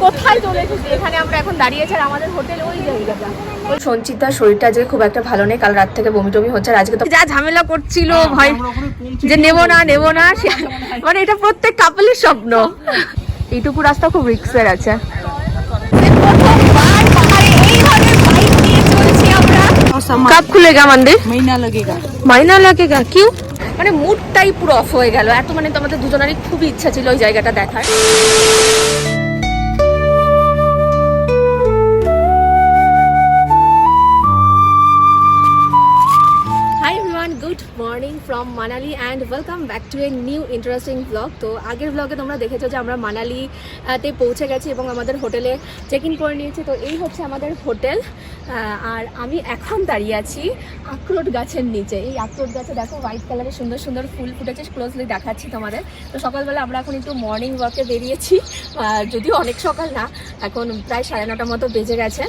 কোথায় চলে এসেছি এখানে আমরা এখন দাঁড়িয়েছি আর আমাদের হোটেল ওই জায়গাটা ওই সঞ্চিতার শরীরটা যে খুব একটা ভালো নেই কাল রাত থেকে বমি টমি হচ্ছে আর আজকে তো যা ঝামেলা করছিল ভয় যে নেব না নেব না সে- মানে এটা প্রত্যেক কাপলের স্বপ্ন এইটুকু রাস্তা খুব রিক্সের আছে कब खुलेगा मंदिर महीना लगेगा মাইনা লাগেগা কিউ মানে মুডটাই পুরো অফ হয়ে গেল। এত মানে তো আমাদের দুজনেরই খুবই ইচ্ছা ছিল ওই জায়গাটা দেখার। Morning from Manali and welcome back to a new interesting blog তো আগের ব্লগে তোমরা দেখেছ যে আমরা মানালি আহ, তে পৌঁছে গেছি এবং আমাদের হোটেলে চেক ইন করে নিয়েছি। তো এই হচ্ছে আমাদের হোটেল আর আমি এখন দাঁড়িয়ে আছি আখরোট গাছের নিচে। এই আখরোট গাছে দেখো হোয়াইট কালারের সুন্দর সুন্দর ফুল ফুটেছে ক্লোজলি দেখাচ্ছি তোমাদের। তো সকালবেলা আমরা এখন একটু মর্নিং ওয়াকে বেরিয়েছি যদিও অনেক সকাল না, এখন প্রায় সাড়ে নটার মতো বেজে গেছে।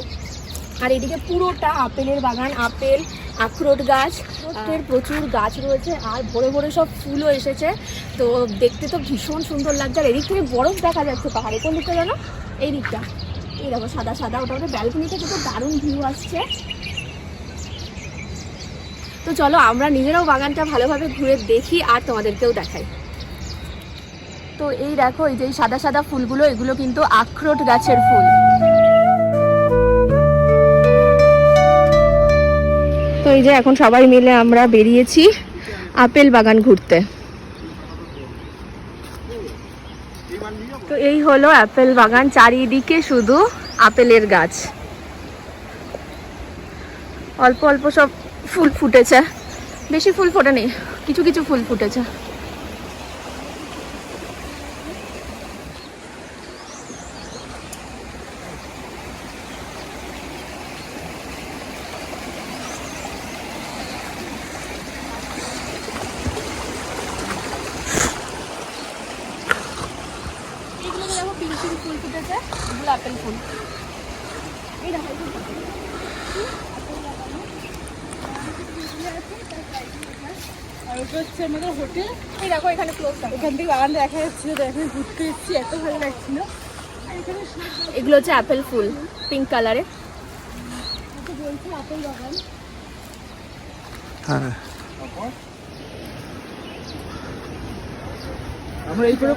আর এদিকে পুরোটা আপেলের বাগান, আপেল, আখরোট গাছ, আখরোটের প্রচুর গাছ রয়েছে, আর ভরে ভরে সব ফুলও এসেছে। তো দেখতে তো ভীষণ সুন্দর লাগছে, আর এদিক থেকে বরফ দেখা যাচ্ছে পাহাড়ে, কোন দিকটা জানো? এই দিকটা। এই দেখো, সাদা সাদা, ওটা ওটা ব্যালকনি থেকে তো দারুণ ভিউ আসছে। তো চলো, আমরা নিজেরাও বাগানটা ভালোভাবে ঘুরে দেখি আর তোমাদেরকেও দেখাই। তো এই দেখো, এই যে সাদা সাদা ফুলগুলো, এগুলো কিন্তু আখরোট গাছের ফুল। তো এই যে এখন সবাই মিলে আমরা বেরিয়েছি আপেল বাগান ঘুরতে। তো এই হলো অ্যাপেল বাগান, চারিদিকে শুধু আপেলের গাছ। অল্প অল্প সব ফুল ফুটেছে। বেশি ফুল ফোটেনি, কিছু কিছু ফুল ফুটেছে। পিঙ্ক ফুল ফুটেছে এগুলো আপেল ফুল। এই দেখো এই আর ওটা হচ্ছে আমাদের হোটেল। এই দেখো এখানে ক্লোজ এখান থেকে বাগান দেখা যাচ্ছিল তো এখন ঘুরতে এসেছি এত ভালো লাগছিল। আর এখানে এগুলো হচ্ছে আপেল ফুল পিঙ্ক কালারের বলছে আপেল বাগান। আমরা এই করে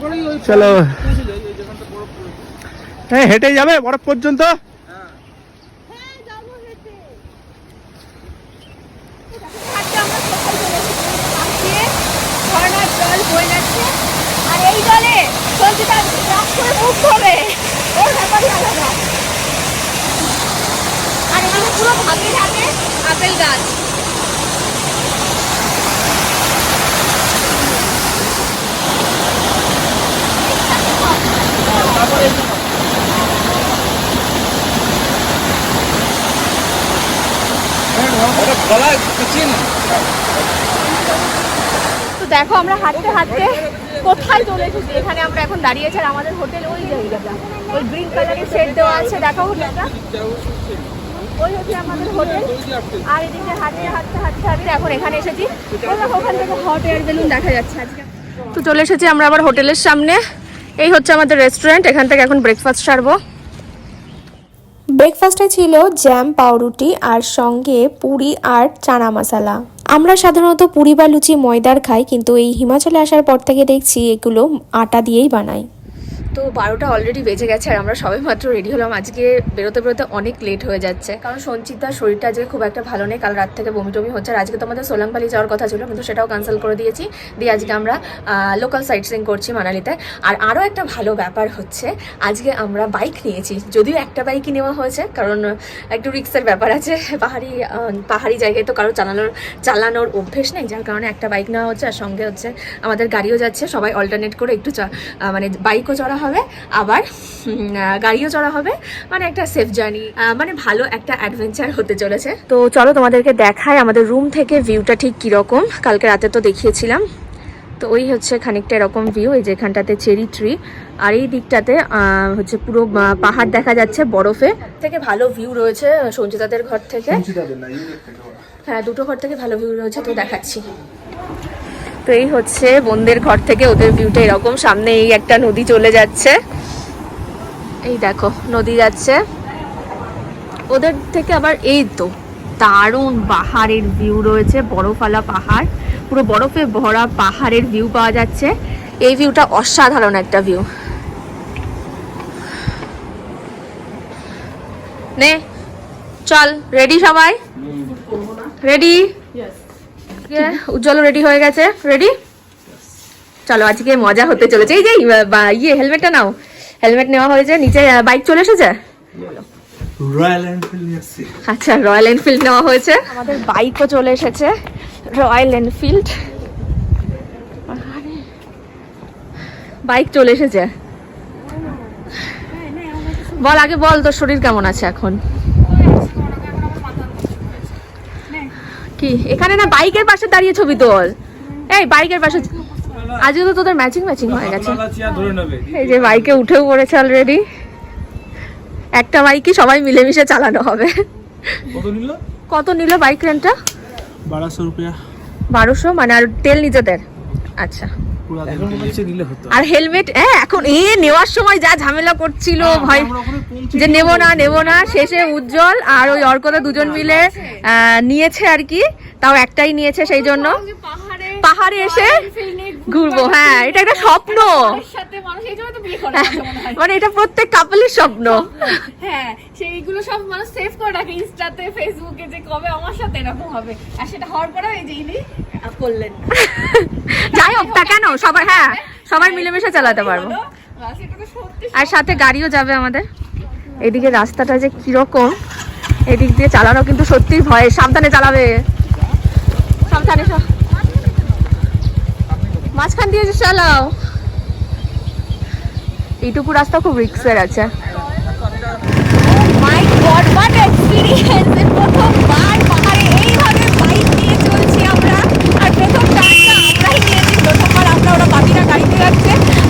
চলো। হ্যাঁ হেঁটে যাবে বরফ পর্যন্ত? আর এখানে পুরো ভাগে থাকে আপেল গাছ ওটা গলায় কুচিয়ে না। তো দেখো আমরা হাঁটতে হাঁটতে কোথায় চলে এসেছি? এখানে আমরা এখন দাঁড়িয়েছি আর আমাদের হোটেল ওই জায়গাটা। ওই গ্রিন কালারের শেড দেওয়া আছে দেখো হোটেলটা। ওই হচ্ছে আমাদের হোটেল। আর এদিকে হাঁটতে হাঁটতে হাঁটতে হাঁটতে এখন এখানে এসেছি। ওখান থেকে হট এয়ার বেলুন দেখা যাচ্ছে আজকে। তো চলে এসেছি আমরা আবার হোটেলের সামনে। এই হচ্ছে আমাদের রেস্টুরেন্ট এখান থেকে এখন ব্রেকফাস্ট সারবো। ব্রেকফাস্টে ছিল জ্যাম পাউরুটি আর সঙ্গে পুরি আর চানা মশালা। আমরা সাধারণত পুরি বা লুচি ময়দার খাই, কিন্তু এই হিমাচলে আসার পর থেকে দেখছি এগুলো আটা দিয়েই বানায় তো বারোটা অলরেডি বেজে গেছে আর আমরা সবে মাত্র রেডি হলাম। আজকে বেরোতে বেরোতে অনেক লেট হয়ে যাচ্ছে। কারণ সঞ্চিতার শরীরটা আজকে খুব একটা ভালো নেই, কাল রাত থেকে বমি টমি হচ্ছে আর আজকে তো আমাদের সোলাংপালি যাওয়ার কথা ছিল, কিন্তু সেটাও ক্যান্সেল করে দিয়েছি। দিয়ে আজকে আমরা লোকাল সাইট সিং করছি মানালিতে। আর আরও একটা ভালো ব্যাপার হচ্ছে, আজকে আমরা বাইক নিয়েছি। যদিও একটা বাইকই নেওয়া হয়েছে, কারণ একটু রিক্সের ব্যাপার আছে। পাহাড়ি পাহাড়ি জায়গায় তো কারও চালানোর চালানোর অভ্যেস নেই, যার কারণে একটা বাইক নেওয়া হচ্ছে। আর সঙ্গে হচ্ছে আমাদের গাড়িও যাচ্ছে, সবাই অল্টারনেট করে একটু মানে বাইকও চড়া হবে আবার গাড়িও চড়া হবে। মানে একটা সেফ জার্নি মানে ভালো একটা অ্যাডভেঞ্চার হতে চলেছে। তো চলো তোমাদেরকে দেখায় আমাদের রুম থেকে ভিউটা ঠিক কীরকম। কালকে রাতে তো দেখিয়েছিলাম। তো ওই হচ্ছে খানিকটা এরকম ভিউ এই যেখানটাতে চেরি ট্রি আর এই দিকটাতে হচ্ছে পুরো পাহাড় দেখা যাচ্ছে বরফে। থেকে ভালো ভিউ রয়েছে সঞ্চিতাদের ঘর থেকে। হ্যাঁ দুটো ঘর থেকে ভালো ভিউ রয়েছে তো দেখাচ্ছি। তো এই হচ্ছে বোনদের ঘর থেকে ওদের ভিউটা এরকম। সামনে এই একটা নদী চলে যাচ্ছে। এই দেখো নদী যাচ্ছে। ওদের থেকে আবার এই তো দারুণ পাহাড়ের ভিউ রয়েছে বরফওয়ালা পাহাড়। পুরো বরফে ভরা পাহাড়ের ভিউ পাওয়া যাচ্ছে। এই ভিউটা অসাধারণ একটা ভিউ নে চল রেডি সবাই? রেডি উজ্জ্বল রেডি হয়ে গেছে। রেডি চলো আজকে মজা হতে চলেছে। এই যে ইয়ে হেলমেটটা নাও। হেলমেট নেওয়া হয়েছে নিচে বাইক চলে এসেছে? রয়্যাল এনফিল্ড আচ্ছা রয়্যাল এনফিল্ড নেওয়া হয়েছে। আমাদের বাইকও চলে এসেছে রয়্যাল এনফিল্ড বাইক চলে এসেছে। বল আগে বল তোর শরীর কেমন আছে এখন? কি? এখানে না বাইকের পাশে দাঁড়িয়ে ছবি তোল। এই বাইকের পাশে আজকে তো তোদের ম্যাচিং ম্যাচিং হয়ে গেছে। এই যে বাইকে উঠেও পড়েছে অলরেডি একটা বাইকই সবাই মিলেমিশে চালানো হবে। কত নিল? কত নিল বাইক রেন্টটা বারোশো রুপিয়া। বারোশো? মানে আর তেল নিজেদের। আচ্ছা। আর হেলমেট হ্যাঁ এখন এ নেওয়ার সময় যা ঝামেলা করছিল পৌঁছে যে নেব না নেব না শেষে উজ্জ্বল আর ওই অর্কদা দুজন মিলে নিয়েছে আর কি তাও একটাই নিয়েছে সেই জন্য। পাহাড়ে এসে ঘুরবো হ্যাঁ এটা একটা স্বপ্ন। মনে হয়। এটা প্রত্যেক কাপলের স্বপ্ন। হ্যাঁ সেইগুলো সব মানুষ সেভ করে রাখে ইনস্টাতে ফেসবুকে যে কবে আমার সাথে এরকম হবে। আর সেটা হওয়ার পরে এই যে ইনি করলেন। যাই হোক তা কেন? সবাই হ্যাঁ সবাই মিলেমিশে চালাতে পারব। আর সাথে গাড়িও যাবে আমাদের। এদিকে রাস্তাটা যে কীরকম এদিক দিয়ে চালানো কিন্তু সত্যি ভয়। সাবধানে চালাবে। সাবধানে সব মাঝখান দিয়ে যে চালাও। এইটুকু রাস্তা খুব রিক্সের আছে। পাহাড়ে এইভাবে চলছি আমরা। আর প্রথম আমরাই প্রথমবার আমরা ওরা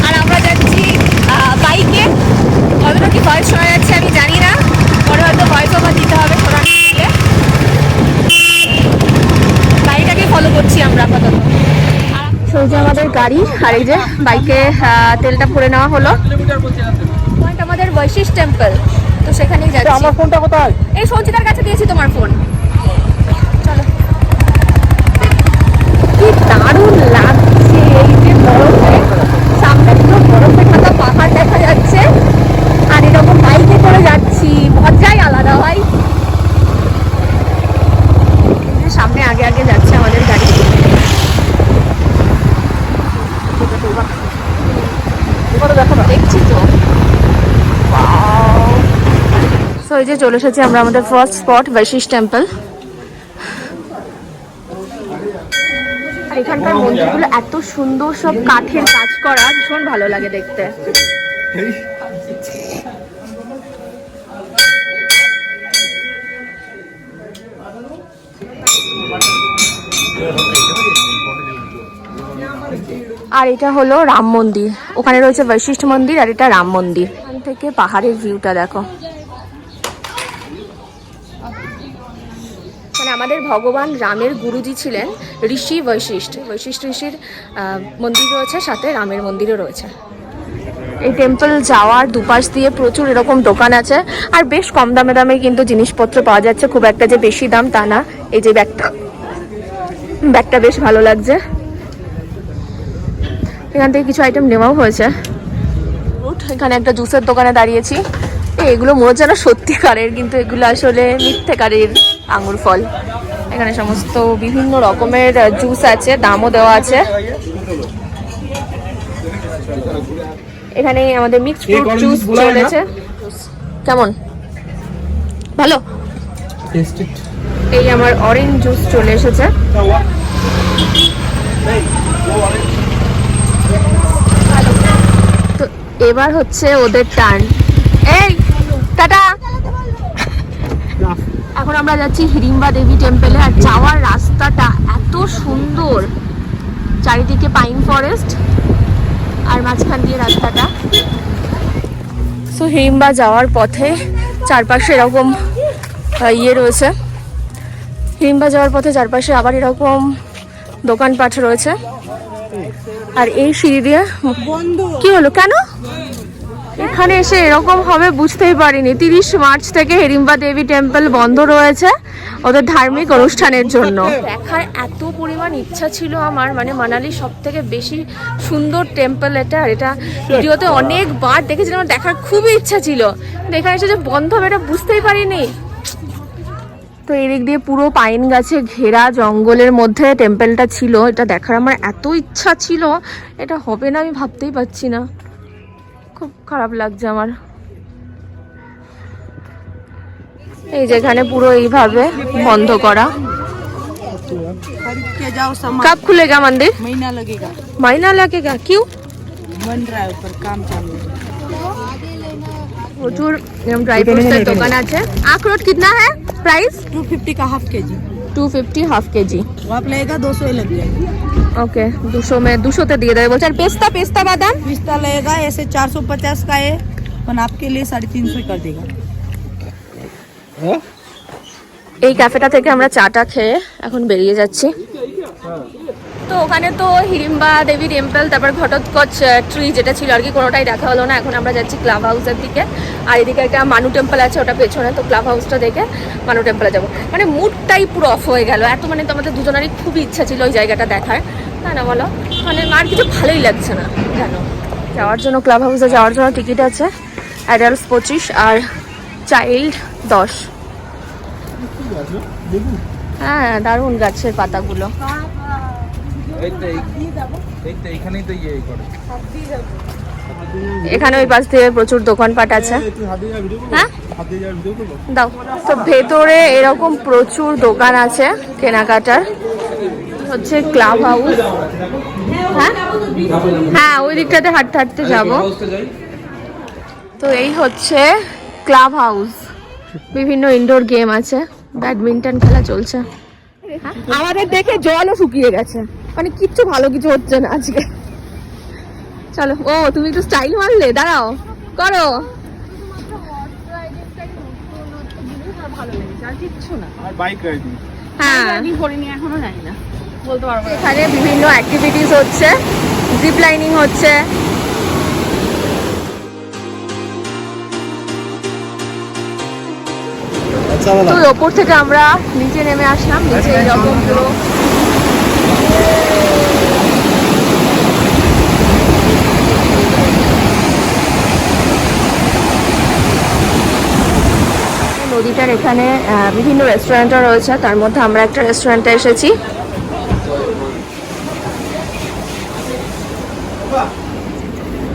আর আমরা যাচ্ছি বাইকে কি ভয়েস শোনা যাচ্ছে আমি জানি না। পরে হয়তো ওভার দিতে হবে ফলো করছি আমরা আপাতত। সেই যে আমাদের গাড়ি আর এই যে বাইকে তেলটা ভরে নেওয়া হলো। পয়েন্ট আমাদের বৈশিষ্ট টেম্পল তো সেখানেই যাচ্ছি। আমার ফোনটা কোথায়? এই সঞ্চিতার কাছে দিয়েছি তোমার ফোন। চলো। কি দারুণ লাগছে এই যে বরফে। সামনে পুরো বরফে ঢাকা পাহাড় দেখা যাচ্ছে। আর এরকম বাইকে করে যাচ্ছি মজাই আলাদা হয়। এই সামনে আগে আগে যাচ্ছে আমাদের গাড়ি দেখছি তো। সো এই যে চলে এসেছি আমরা আমাদের ফার্স্ট স্পট বৈশিষ্ট টেম্পল আর এখানকার মন্দিরগুলো এত সুন্দর সব কাঠের কাজ করা ভীষণ ভালো লাগে দেখতে। আর এটা হলো রাম মন্দির। ওখানে রয়েছে বৈশিষ্ট মন্দির আর এটা রাম মন্দির। থেকে পাহাড়ের ভিউটা দেখো। মানে আমাদের ভগবান রামের গুরুজি ছিলেন ঋষি বৈশিষ্ট্য বৈশিষ্ট্য ঋষির মন্দির রয়েছে, সাথে রামের মন্দিরও রয়েছে। এই টেম্পল যাওয়ার দুপাশ দিয়ে প্রচুর এরকম দোকান আছে আর বেশ কম দামে দামে কিন্তু জিনিসপত্র পাওয়া যাচ্ছে। খুব একটা যে বেশি দাম তা না। এই যে ব্যাগটা। ব্যাগটা বেশ ভালো লাগছে। এখান থেকে কিছু আইটেম নেওয়াও হয়েছে। এখানে একটা জুসের দোকানে দাঁড়িয়েছি। এ, এগুলো মনে হচ্ছে না সত্যিকারের কিন্তু এগুলো আসলে মিথ্যেকারের আঙুর ফল। এখানে সমস্ত বিভিন্ন রকমের জুস আছে দামও দেওয়া আছে। এখানে আমাদের মিক্সড ফ্রুট জুস চলেছে। কেমন? ভালো। এই আমার অরেঞ্জ জুস চলে এসেছে তো এবার হচ্ছে ওদের টার্ন। এই টাটা। এখন আমরা যাচ্ছি হিড়িম্বা দেবী টেম্পলে আর যাওয়ার রাস্তাটা এত সুন্দর। চারিদিকে পাইন ফরেস্ট আর মাঝখান দিয়ে রাস্তাটা। সো হিড়িম্বা যাওয়ার পথে চারপাশে এরকম ইয়ে রয়েছে। হিড়িম্বা যাওয়ার পথে চারপাশে আবার এরকম দোকানপাট রয়েছে। আর এই সিঁড়ি দিয়ে কি হলো? কেন? এখানে এসে এরকম হবে বুঝতেই পারিনি। তিরিশ মার্চ থেকে হেরিম্বা দেবী টেম্পল বন্ধ রয়েছে ওদের ধার্মিক অনুষ্ঠানের জন্য। দেখার এত পরিমাণ ইচ্ছা ছিল আমার মানে মানালি সব থেকে বেশি সুন্দর টেম্পল এটা আর এটা ভিডিওতে অনেকবার দেখেছিলাম আমার দেখার খুবই ইচ্ছা ছিল। এখানে এসে যে বন্ধ হবে এটা বুঝতেই পারিনি। তো এদিক দিয়ে পুরো পাইন গাছে ঘেরা জঙ্গলের মধ্যে টেম্পলটা ছিল এটা দেখার আমার এত ইচ্ছা ছিল এটা হবে না আমি ভাবতেই পারছি না। খুব খারাপ লাগছে আমার এই যেখানে পুরো এইভাবে বন্ধ করা खरीद के जाओ सामान कब खुलेगा मंदिर महीना लगेगा महीना लगेगा क्यों बन रहा है ऊपर काम चालू है প্রচুর ড্রাই ফ্রুটসের দোকান আছে আখরোট कितना है प्राइस टू फिफ्टी का हाफ के जी 250 হাফ কেজি वो आप लगेगा दो सौ ही लग जाएगा ওকে দুশো মে দুশোতে দিয়ে দেবে বলছে আর পেস্তা পেস্তা বাদাম पिस्ता लगेगा ऐसे चार सौ पचास का है पर आपके लिए साढ़े तीन सौ कर देगा এই ক্যাফেটা থেকে আমরা চাটা খেয়ে এখন বেরিয়ে যাচ্ছি তো ওখানে তো হিড়িম্বা দেবী টেম্পল তারপর ঘটোৎকচ ট্রি যেটা ছিল আর কি কোনোটাই দেখা হলো না এখন আমরা যাচ্ছি ক্লাব হাউসের দিকে আর এদিকে একটা মানু টেম্পল আছে ওটা পেছনে তো ক্লাব হাউসটা দেখে মানু টেম্পলে যাবো মানে মুডটাই পুরো অফ হয়ে গেল এত মানে তো আমাদের দুজনেরই খুবই ইচ্ছা ছিল ওই জায়গাটা দেখার না না, বলো। মানে আর কিছু ভালোই লাগছে না জানো যাওয়ার জন্য ক্লাব হাউসে যাওয়ার জন্য টিকিট আছে। অ্যাডাল্টস পঁচিশ আর চাইল্ড দশ। হ্যাঁ দারুণ গাছের পাতাগুলো। তো এখানে ওই পাশ দিয়ে প্রচুর দোকানপাট আছে। হ্যাঁ? দাও। তো ভেতরে এরকম প্রচুর দোকান আছে কেনাকাটার। হচ্ছে ক্লাব হাউস। হ্যাঁ? হ্যাঁ ওই দিকটাতে হাঁটতে হাঁটতে যাব। তো এই হচ্ছে ক্লাব হাউস। বিভিন্ন ইনডোর গেম আছে। ব্যাডমিন্টন খেলা চলছে। হ্যাঁ? আমাদের দেখে জলও শুকিয়ে গেছে। মানে কিচ্ছু ভালো কিছু হচ্ছে না আজকে। চলো ও তুমি একটু স্টাইল মারলে? দাঁড়াও করো। আর বাইক রাইডিং হ্যাঁ। এখানে বিভিন্ন অ্যাক্টিভিটিস হচ্ছে জিপ লাইনিং হচ্ছে। তো ওই ওপর থেকে আমরা নিচে নেমে আসলাম নিচে এরকম পুরো। নদীটার এখানে বিভিন্ন রেস্টুরেন্টও রয়েছে। তার মধ্যে আমরা একটা রেস্টুরেন্টে এসেছি।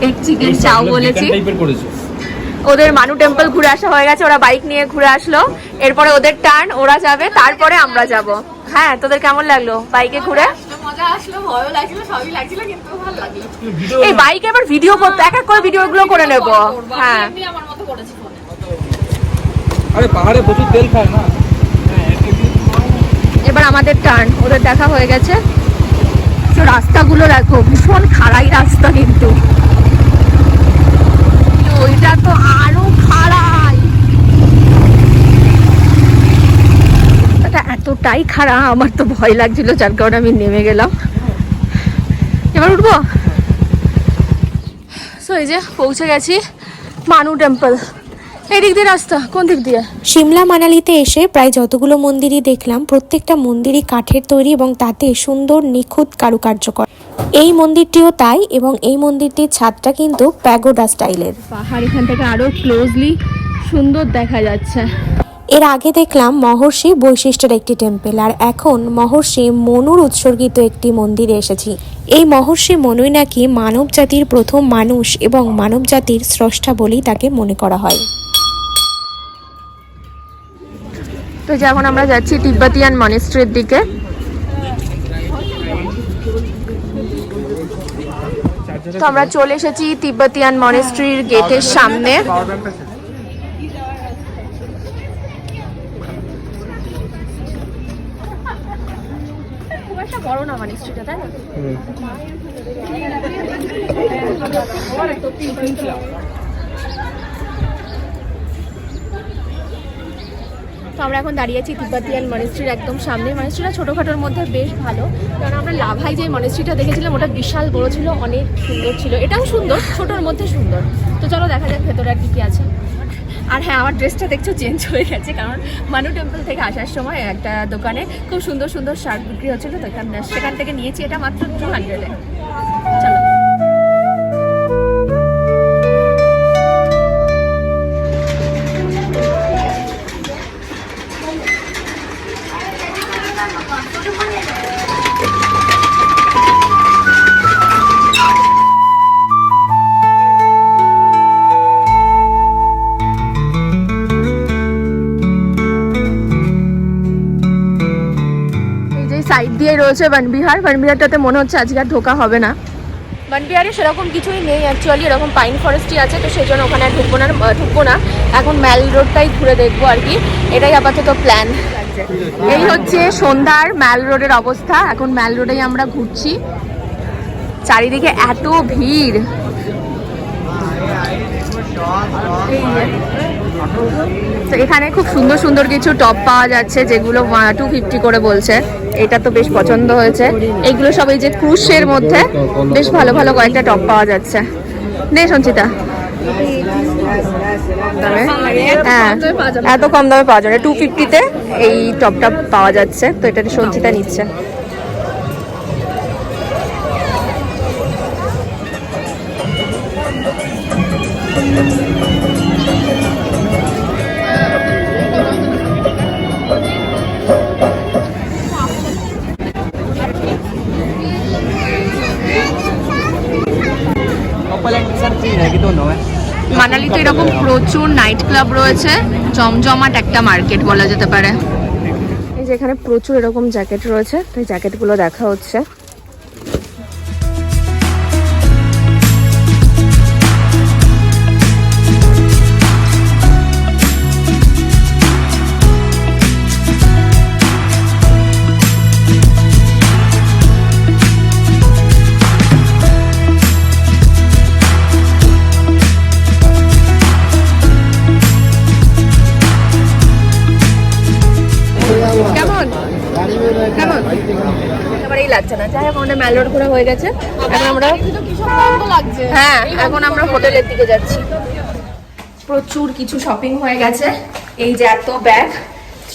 এক চিকেন চাও বলেছি। ওদের মানু টেম্পল ঘুরে আসা হয়ে গেছে ওরা বাইক নিয়ে ঘুরে আসলো। এরপরে ওদের টার্ন ওরা যাবে তারপরে আমরা যাব। হ্যাঁ তোদের কেমন লাগল বাইকে ঘুরে? এই বাইকে এবার ভিডিও করতে এক এক করে ভিডিও গুলো করে নেব। হ্যাঁ। আরে পাহাড়ে প্রচুর তেল খায় না? এবার আমাদের টার্ন ওদের দেখা হয়ে গেছে। তো রাস্তাগুলো দেখো ভীষণ খাড়াই রাস্তা কিন্তু। ওইটা তো আরও খাড়াই এটা এতটাই খাড়া আমার তো ভয় লাগছিল, যার কারণে আমি নেমে গেলাম। এবার উঠবো? সো এই যে পৌঁছে গেছি মানু টেম্পল এই দিক দিয়ে রাস্তা, কোন দিক দিয়ে? সিমলা মানালিতে এসে প্রায় যতগুলো মন্দিরই দেখলাম, প্রত্যেকটা মন্দিরই কাঠের তৈরি এবং তাতে সুন্দর নিখুঁত কারুকার্য করা। এই মন্দিরটিও তাই এবং এই মন্দিরটির ছাদটা কিন্তু প্যাগোডা স্টাইলের। পাহাড় এখান থেকে আরও ক্লোজলি সুন্দর দেখা যাচ্ছে। এর আগে দেখলাম মহর্ষি বৈশিষ্ট্যের একটি টেম্পল আর এখন মহর্ষি মনুর উৎসর্গিত একটি মন্দিরে এসেছি। এই মহর্ষি মনুই নাকি মানব জাতির প্রথম মানুষ এবং মানব জাতির স্রষ্টা বলেই তাকে মনে করা হয়। তো যে এখন আমরা যাচ্ছি তিব্বতিয়ান মনিস্ট্রির দিকে। তো আমরা চলে এসেছি তিব্বতিয়ান মনেস্ট্রির গেটের সামনে। বড় না মনিস্ট্রিটা তাই না? তো আমরা এখন দাঁড়িয়ে আছি তিব্বতিয়ান মনেস্ট্রির একদম সামনে। মনেস্ট্রিটা ছোটোখাটোর মধ্যে বেশ ভালো, কারণ আমরা লাভাই যে মনেস্ট্রিটা দেখেছিলাম, ওটা বিশাল বড় ছিল, অনেক সুন্দর ছিল। এটাও সুন্দর, ছোটোর মধ্যে সুন্দর। তো চলো দেখা যাক ভেতরে আর কী কী আছে। আর হ্যাঁ আমার ড্রেসটা দেখছ চেঞ্জ হয়ে গেছে, কারণ মানু টেম্পল থেকে আসার সময় একটা দোকানে খুব সুন্দর সুন্দর শার্ট বিক্রি হচ্ছিল, তো সেখান থেকে নিয়েছি, এটা মাত্র টু হান্ড্রেডে দিয়ে রয়েছে বনবিহার। বনবিহারটাতে মনে হচ্ছে আজকে আর ঢোকা হবে না। বনবিহারে সেরকম কিছুই নেই অ্যাকচুয়ালি এরকম পাইন ফরেস্টই আছে তো সেই জন্য ওখানে আর ঢুকবো না ঢুকবো না। এখন ম্যাল রোডটাই ঘুরে দেখব আর কি। এটাই আপাতত প্ল্যান এই হচ্ছে সন্ধ্যার ম্যাল রোডের অবস্থা। এখন ম্যাল রোডেই আমরা ঘুরছি। চারিদিকে এত ভিড়। তো এখানে খুব সুন্দর সুন্দর কিছু টপ পাওয়া যাচ্ছে, যেগুলো টু ফিফটি করে বলছে। এটা তো বেশ পছন্দ হয়েছে। এইগুলো সব এই যে ক্রুশের মধ্যে বেশ ভালো ভালো কয়েকটা টপ পাওয়া যাচ্ছে। নে, সঞ্চিতা। হ্যাঁ এত কম দামে পাওয়া যাবে টু ফিফটিতে এই টপটা পাওয়া যাচ্ছে। তো এটা সঞ্চিতা নিচ্ছে। মানালিতে এরকম প্রচুর নাইট ক্লাব রয়েছে। জমজমাট একটা মার্কেট বলা যেতে পারে। এই যে এখানে প্রচুর এরকম জ্যাকেট রয়েছে, তো এই জ্যাকেটগুলো দেখা হচ্ছে। লাগছে না। যাই হোক আমাদের ম্যাল রোড ঘোরা হয়ে গেছে। এখন আমরা হ্যাঁ এখন আমরা হোটেলের দিকে যাচ্ছি। প্রচুর কিছু শপিং হয়ে গেছে। এই যে এত ব্যাগ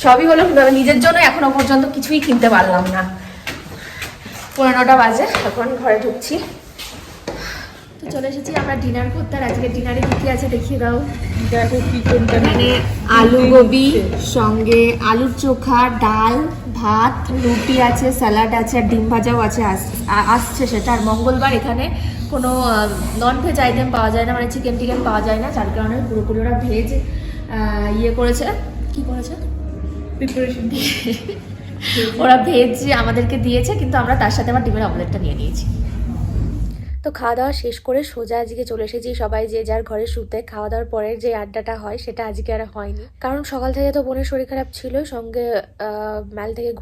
সবই হলো নিজের জন্য এখনও পর্যন্ত কিছুই কিনতে পারলাম না। পনেরোটা বাজে এখন ঘরে ঢুকছি। তো চলে এসেছি আমরা ডিনার করতে। আর আজকে ডিনারে কি কি আছে দেখিয়ে দাও। দেখো কিচেনটা এখানে আলু গোবি সঙ্গে আলুর চোখা ডাল ভাত রুটি আছে স্যালাড আছে আর ডিম ভাজাও আছে আস- আসছে সেটা। আর মঙ্গলবার এখানে কোনো নন ভেজ আইটেম পাওয়া যায় না মানে চিকেন টিকেন পাওয়া যায় না যার কারণে পুরোপুরি ওরা ভেজ ইয়ে করেছে। কি করেছে? প্রিপারেশন ওরা ভেজ আমাদেরকে দিয়েছে কিন্তু আমরা তার সাথে আমার ডিমের অমলেটটা নিয়ে নিয়েছি। তো খাওয়া দাওয়া শেষ করে সোজা আজকে চলে এসেছি সবাই যে যার ঘরে শুতে। খাওয়া দাওয়ার পরের যে আড্ডাটা হয় সেটা আজকে আর হয়নি। কারণ সকাল থেকে তো বোনের শরীর খারাপ ছিল সঙ্গে ম্যাল থেকে